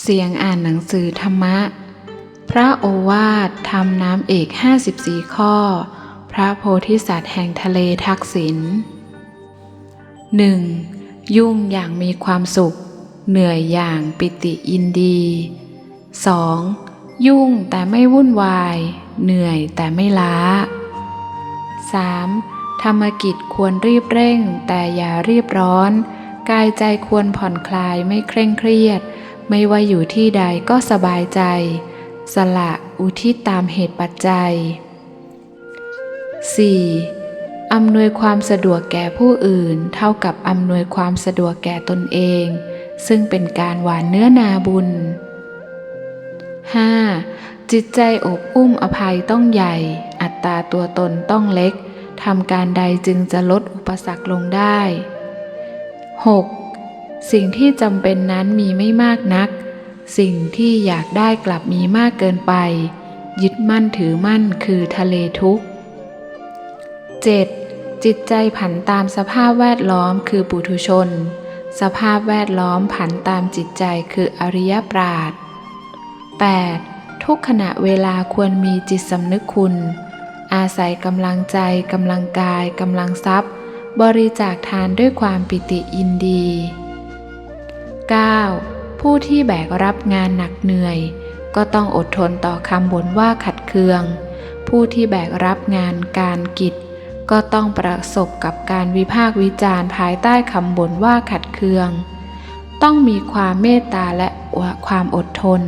เสียงอ่านหนังสือธรรมะ พระโอวาททำน้ำเอก 54 ข้อ พระโพธิสัตว์แห่งทะเลทักษิณ 1. ยุ่งอย่างมีความสุข เหนื่อยอย่างปิติยินดี 2. ยุ่งแต่ไม่วุ่นวาย เหนื่อยแต่ไม่ล้า 3. ธรรมกิจควรรีบเร่งแต่อย่ารีบร้อน กายใจควรผ่อนคลายไม่เคร่งเครียด ไม่ว่าอยู่ที่ใดก็สบายใจ สละอุทิศตามเหตุปัจจัย 4. อำนวยความสะดวกแก่ผู้อื่น เท่ากับอำนวยความสะดวกแก่ตนเอง ซึ่งเป็นการหวานเนื้อนาบุญ 5. จิตใจอบอุ้มอภัยต้องใหญ่ อัตตาตัวตนต้องเล็กทำการใดจึงจะลดอุปสรรคลงได้ 6. สิ่งที่จำเป็นนั้นมีไม่มากนัก สิ่งที่อยากได้กลับมีมากเกินไป ยึดมั่นถือมั่นคือทะเลทุกข์ 7. จิตใจผันตามสภาพแวดล้อมคือปุถุชน สภาพแวดล้อมผันตามจิตใจคืออริยปราด 8. ทุกขณะเวลาควรมีจิตสำนึกคุณ อาศัยกำลังใจกำลังกายกำลังทรัพย์ บริจาคทานด้วยความปิติยินดี 9. ผู้ที่แบกรับงานหนักเหนื่อย ก็ต้องอดทนต่อคำบ่นว่าขัดเคือง ผู้ที่แบกรับงานการกิจ ก็ต้องประสบกับการวิพากษ์วิจารณ์ภายใต้คำบ่นว่าขัดเคือง ต้องมีความเมตตาและความอดทน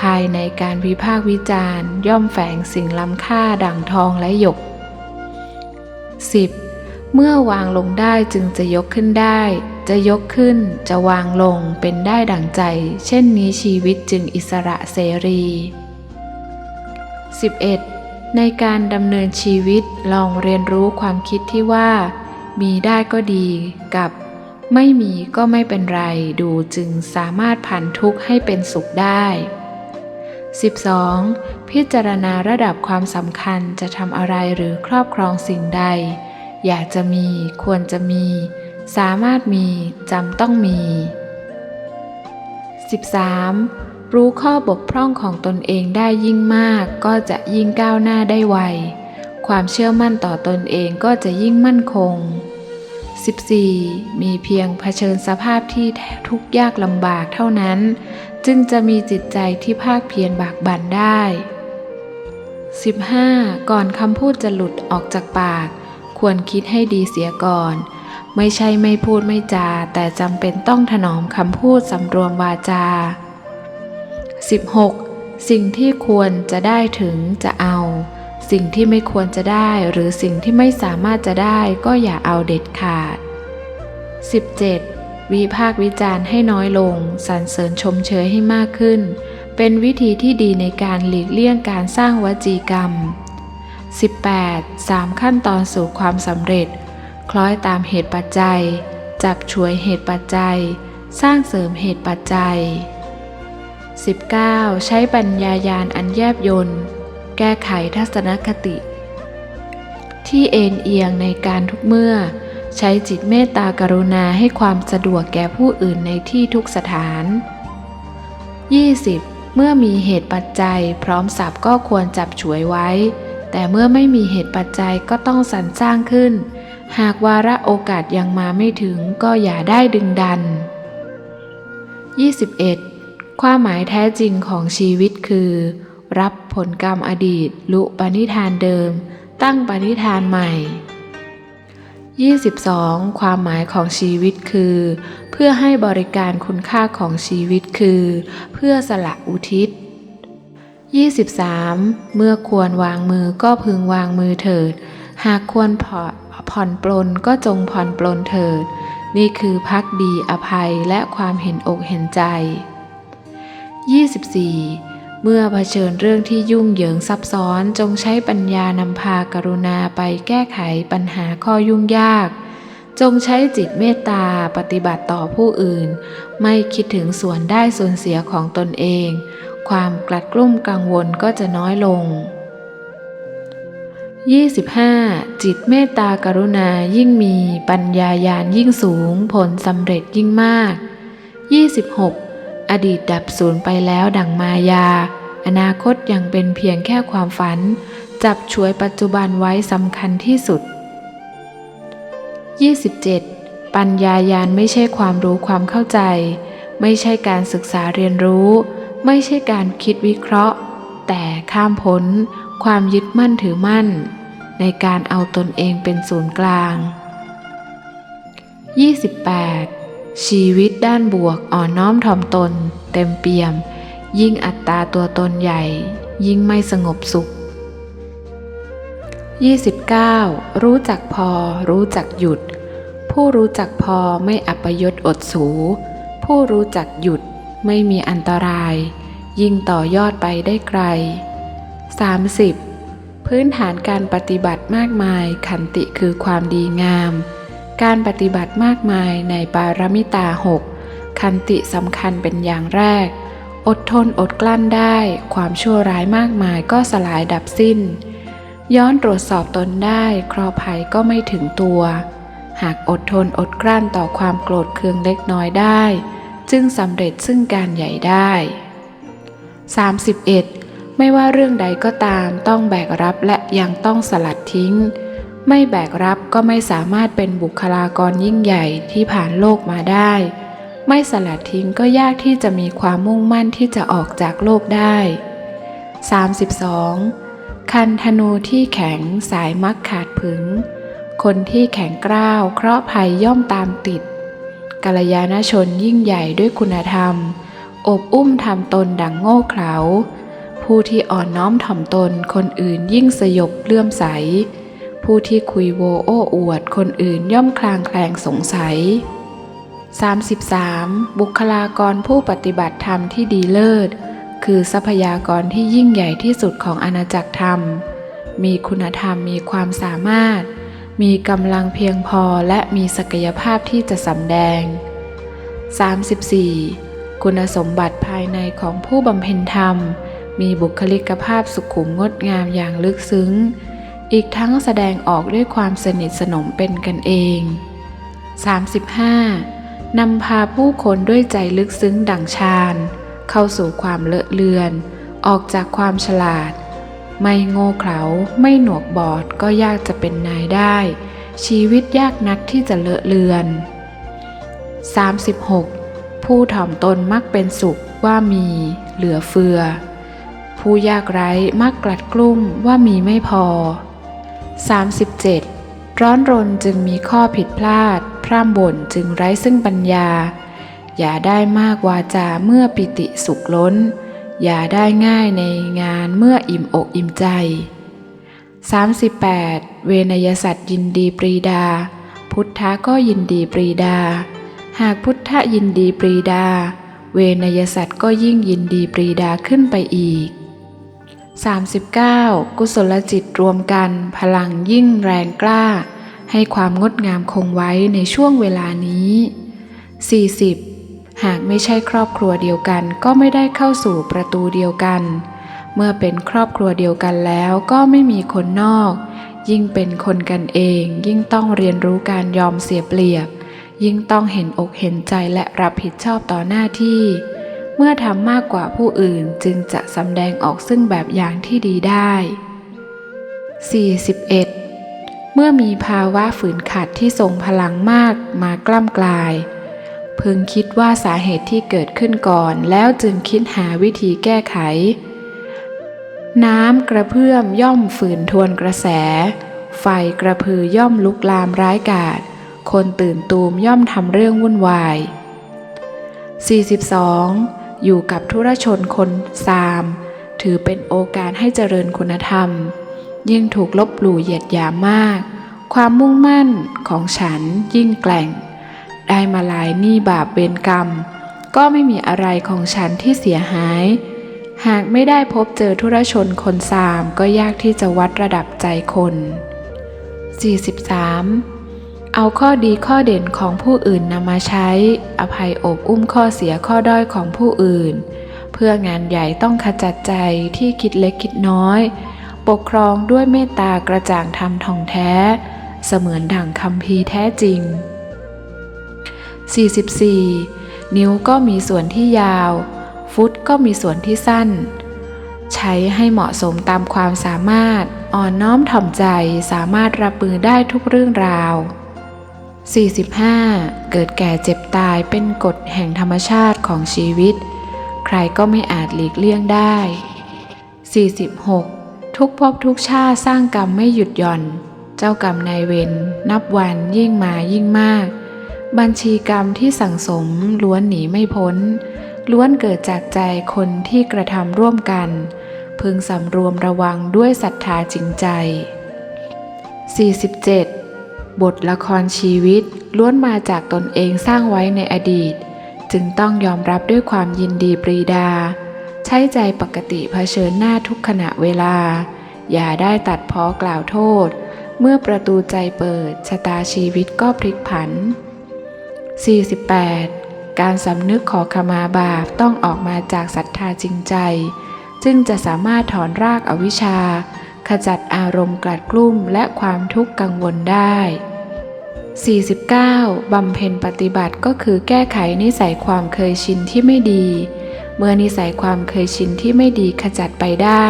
ภายในการวิพากษ์วิจารณ์ย่อมแฝงสิ่งล้ำค่าดั่งทองและหยก 10. เมื่อวางลงได้จึงจะยกขึ้นได้ จะยกขึ้นจะวางลงเป็นได้ดั่งใจ เช่นนี้ชีวิตจึงอิสระเสรี 11. ในการดำเนินชีวิตลองเรียนรู้ความคิดที่ว่า มีได้ก็ดีกับ ไม่มีก็ไม่เป็นไรดูจึงสามารถผ่านทุกข์ให้เป็นสุขได้ 12. พิจารณาระดับความสำคัญจะทำอะไรหรือครอบครองสิ่งใด อยากจะมี ควรจะมี สามารถมีจำต้องมี 13. รู้ข้อบกพร่องของตนเองได้ยิ่งมาก ก็จะยิ่งก้าวหน้าได้ไว ความเชื่อมั่นต่อตนเองก็จะยิ่งมั่นคง 14. มีเพียงเผชิญสภาพที่ทุกข์ยากลำบากเท่านั้น จึงจะมีจิตใจที่ภาคเพียรบากบั่นได้ 15. ก่อนคำพูดจะหลุดออกจากปาก ควรคิดให้ดีเสียก่อน ไม่ใช่ไม่พูดไม่จา แต่จำเป็นต้องถนอมคำพูดสำรวมวาจา 16. สิ่งที่ควรจะได้ถึงจะเอา สิ่งที่ไม่ควรจะได้หรือสิ่งที่ไม่สามารถจะได้ก็อย่าเอาเด็ดขาด 17. วิพากวิจารณ์ให้น้อยลง สรรเสริญชมเชยให้มากขึ้น เป็นวิธีที่ดีในการหลีกเลี่ยงการสร้างวจีกรรม 18. 3 ขั้นตอนสู่ความสำเร็จ คล้อยตามเหตุปัจจัย จับช่วยเหตุปัจจัย สร้างเสริมเหตุปัจจัย 19. ใช้ปัญญายาณอันแยบยนต์แก้ไขทัศนคติ ที่เอ็นเอียงในการทุกเมื่อ ใช้จิตเมตตากรุณาให้ความสะดวกแก่ผู้อื่นในที่ทุกสถาน 20. เมื่อมีเหตุปัจจัย พร้อมสับก็ควรจับฉวยไว้ แต่เมื่อไม่มีเหตุปัจจัยก็ต้องสรรสร้างขึ้น หากวาระโอกาสยังมาไม่ถึงก็อย่าได้ดึงดัน 21. ความหมายแท้จริงของชีวิตคือ รับผลกรรมอดีต ลุปณิธานเดิม ตั้งปณิธานใหม่ 22. ความหมายของชีวิตคือ เพื่อให้บริการคุณค่าของชีวิตคือ เพื่อสละอุทิศ 23. เมื่อควรวางมือก็พึงวางมือเถิด หากควรผ่อน ผ่อนปลนก็จงผ่อนปลนเถิด นี่คือพักดีอภัยและความเห็นอกเห็นใจ 24. เมื่อเผชิญเรื่องที่ยุ่งเหยิงซับซ้อนจงใช้ปัญญานำพากรุณาไปแก้ไขปัญหาข้อยุ่งยาก จงใช้จิตเมตตาปฏิบัติต่อผู้อื่น ไม่คิดถึงส่วนได้ส่วนเสียของตนเอง ความกลัดกลุ้มกังวลก็จะน้อยลง 25. จิตเมตตากรุณายิ่งมีปัญญายาณยิ่งสูงผลสำเร็จยิ่งมาก 26. อดีตดับสูญไปแล้วดังมายา อนาคตยังเป็นเพียงแค่ความฝัน จับช่วยปัจจุบันไว้สำคัญที่สุด 27. ปัญญายานไม่ใช่ความรู้ความเข้าใจ ไม่ใช่การศึกษาเรียนรู้ ไม่ใช่การคิดวิเคราะห์ แต่ข้ามพ้นความยึดมั่นถือมั่น ในการเอาตนเองเป็นศูนย์กลาง 28. ชีวิตด้านบวกอ่อนน้อมถ่อมตน เต็มเปี่ยม ยิ่งอัตตาตัวตนใหญ่ ยิ่งไม่สงบสุข 29. รู้จักพอ รู้จักหยุด ผู้รู้จักพอไม่อัปยศอดสู ผู้รู้จักหยุดไม่มีอันตราย ยิ่งต่อยอดไปได้ไกล 30. พื้นฐานการปฏิบัติมากมาย ขันติคือความดีงาม การปฏิบัติมากมายในปารมิตาหกขันติสำคัญเป็นอย่างแรก อดทนอดกลั้นได้ ความชั่วร้ายมากมายก็สลายดับสิ้น ย้อนตรวจสอบตนได้เคราะห์ภัยก็ไม่ถึงตัว หากอดทนอดกลั้นต่อความโกรธเคืองเล็กน้อยได้ จึงสำเร็จซึ่งการใหญ่ได้ 31. ไม่ว่าเรื่องใดก็ตามต้องแบกรับและยังต้องสลัดทิ้ง ไม่แบกรับก็ไม่สามารถเป็นบุคลากรยิ่งใหญ่ที่ผ่านโลกมาได้ ไม่สลัดทิ้งก็ยากที่จะมีความมุ่งมั่นที่จะออกจากโลกได้ 32. คันธนูที่แข็งสายมักขาดผึง คนที่แข็งกร้าวเคราะห์ภัยย่อมตามติดกัลยาณชนยิ่งใหญ่ด้วยคุณธรรม อบอุ้มทำตนดังโง่เขลา ผู้ที่อ่อนน้อมถ่อมตนคนอื่นยิ่งสยบเลื่อมใส ผู้ที่คุยโวโอ้อวดคนอื่นย่อมคลางแคลงสงสัย 33. บุคลากรผู้ปฏิบัติธรรมที่ดีเลิศ คือทรัพยากรที่ยิ่งใหญ่ที่สุดของอาณาจักรธรรม มีคุณธรรมมีความสามารถ มีกำลังเพียงพอและมีศักยภาพที่จะสำแดง 34. คุณสมบัติภายในของผู้บำเพ็ญธรรม มีบุคลิกภาพสุขุมงดงามอย่างลึกซึ้ง อีกทั้งแสดงออกด้วยความสนิทสนมเป็นกันเอง 35. นำพาผู้คนด้วยใจลึกซึ้งดั่งชาญเข้าสู่ความเลอะเลือน ออกจากความฉลาด ไม่โง่เขลาไม่หนวกบอดก็ยากจะเป็นนายได้ ชีวิตยากนักที่จะเลอะเลือน 36. ผู้ถ่อมตนมักเป็นสุขว่ามี เหลือเฟือ ผู้ยากไร้มักกลัดกลุ้มว่ามีไม่พอ 37. ร้อนรนจึงมีข้อผิดพลาด พร่ำบ่นจึงไร้ซึ่งปัญญา อย่าได้มากวาจาเมื่อปิติสุขล้น อย่าได้ง่ายในงานเมื่ออิ่มอกอิ่มใจ 38. เวนยสัตว์ยินดีปรีดา พุทธะก็ยินดีปรีดา หากพุทธะยินดีปรีดา เวนยสัตว์ก็ยิ่งยินดีปรีดาขึ้นไปอีก 39. กุศลจิตรวมกันพลังยิ่งแรงกล้า ให้ความงดงามคงไว้ในช่วงเวลานี้ 40. หากไม่ใช่ครอบครัวเดียวกันก็ไม่ได้เข้าสู่ประตูเดียวกัน เมื่อเป็นครอบครัวเดียวกันแล้วก็ไม่มีคนนอก ยิ่งเป็นคนกันเอง ยิ่งต้องเรียนรู้การยอมเสียเปรียบ ยิ่งต้องเห็นอกเห็นใจและรับผิดชอบต่อหน้าที่ เมื่อทำมากกว่าผู้อื่นจึงจะสำแดงออกซึ่งแบบอย่างที่ดีได้ 41. เมื่อมีภาวะฝืนขัดที่ทรงพลังมากมากล้ำกลาย พึงคิดว่าสาเหตุที่เกิดขึ้นก่อนแล้วจึงคิดหาวิธีแก้ไข น้ำกระเพื่อมย่อมฝืนทวนกระแส ไฟกระพือย่อมลุกลามร้ายกาจคนตื่นตูมย่อมทำเรื่องวุ่นวาย 42. อยู่กับธุรชนคนซาม ถือเป็นโอกาสให้เจริญคุณธรรม ยิ่งถูกลบหลู่เหยียดหยามมาก ความมุ่งมั่นของฉันยิ่งแกล่ง ได้มาลายหนี้บาปเวรกรรม ก็ไม่มีอะไรของฉันที่เสียหาย หากไม่ได้พบเจอธุรชนคนซามก็ยากที่จะวัดระดับใจคน 43. เอาข้อดีข้อเด่นของผู้อื่นนำมาใช้ อภัยอบอุ้มข้อเสียข้อด้อยของผู้อื่น เพื่องานใหญ่ต้องขจัดใจที่คิดเล็กคิดน้อย ปกครองด้วยเมตตากระจ่างธรรมทองแท้ เสมือนดั่งคำพีแท้จริง 44. นิ้วก็มีส่วนที่ยาว ฟุตก็มีส่วนที่สั้น ใช้ให้เหมาะสมตามความสามารถ อ่อนน้อมถ่อมใจสามารถรับมือได้ทุกเรื่องราว 45. เกิดแก่เจ็บตายเป็นกฎแห่งธรรมชาติของชีวิต ใครก็ไม่อาจหลีกเลี่ยงได้ 46. ทุกภพทุกชาติสร้างกรรมไม่หยุดหย่อน เจ้ากรรมนายเวรนับวันยิ่งมายิ่งมาก บัญชีกรรมที่สั่งสมล้วนหนีไม่พ้น ล้วนเกิดจากใจคนที่กระทำร่วมกัน พึงสำรวมระวังด้วยศรัทธาจริงใจ 47. บทละครชีวิตล้วนมาจากตนเองสร้างไว้ในอดีต จึงต้องยอมรับด้วยความยินดีปรีดา ใช้ใจปกติเผชิญหน้าทุกขณะเวลา อย่าได้ตัดพ้อกล่าวโทษ เมื่อประตูใจเปิดชะตาชีวิตก็พลิกผัน 48. การสำนึกขอขมาบาปต้องออกมาจากศรัทธาจริงใจ จึงจะสามารถถอนรากอวิชชา ขจัดอารมณ์กลัดกลุ้มและความทุกข์กังวลได้ 49. บำเพ็ญปฏิบัติก็คือแก้ไขนิสัยความเคยชินที่ไม่ดี เมื่อนิสัยความเคยชินที่ไม่ดีขจัดไปได้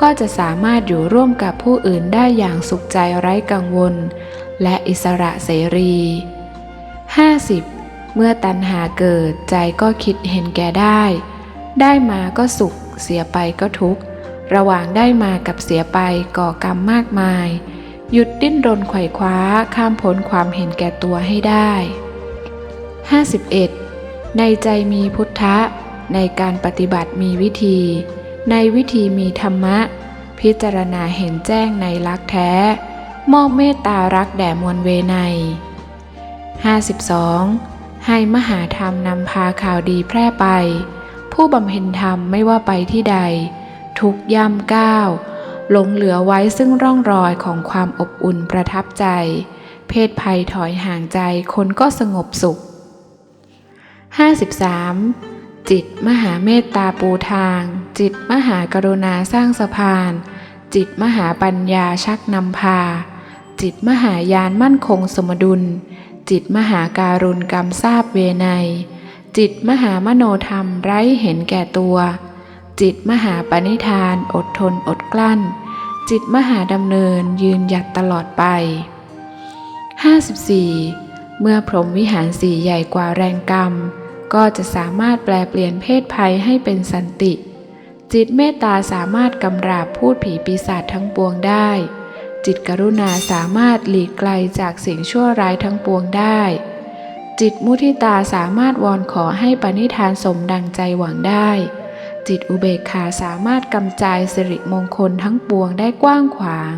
ก็จะสามารถอยู่ร่วมกับผู้อื่นได้อย่างสุขใจไร้กังวล และอิสระเสรี 50. เมื่อตัณหาเกิดใจก็คิดเห็นแก่ได้ ได้มาก็สุขเสียไปก็ทุกข์ ระหว่างได้มากับเสียไปก่อกรรมมากมาย หยุดดิ้นรนไขว่คว้าข้ามพ้นความเห็นแก่ตัวให้ได้ 51. ในใจมีพุทธะ ในการปฏิบัติมีวิธี ในวิธีมีธรรมะ พิจารณาเห็นแจ้งในรักแท้ มอบเมตตารักแด่มวลเวไน 52. ให้มหาธรรมนำพาข่าวดีแพร่ไป ผู้บำเพ็ญธรรมไม่ว่าไปที่ใด ทุกย่ำก้าวหลงเหลือไว้ซึ่งร่องรอยของความอบอุ่นประทับใจ เพศภัยถอยห่างใจคนก็สงบสุข 53. จิตมหาเมตตาปูทาง จิตมหากรุณาสร้างสะพาน จิตมหาปัญญาชักนำพา จิตมหายานมั่นคงสมดุล จิตมหาการุณกรรมทราบเวไนจิตมหามโนธรรมไร้เห็นแก่ตัว จิตมหาปณิธาน อดทนอดกลั้น จิตมหาดำเนินยืนหยัดตลอดไป 54. เมื่อพรหมวิหารสี่ใหญ่กว่าแรงกรรม ก็จะสามารถแปลเปลี่ยนเพศภัยให้เป็นสันติ จิตเมตตาสามารถกำราบพูดผีปีศาจทั้งปวงได้ จิตกรุณาสามารถหลีกไกลจากสิ่งชั่วร้ายทั้งปวงได้ จิตมุทิตาสามารถวอนขอให้ปณิธานสมดังใจหวังได้ จิตอุเบกขาสามารถกำจายสิริมงคลทั้งปวงได้กว้างขวาง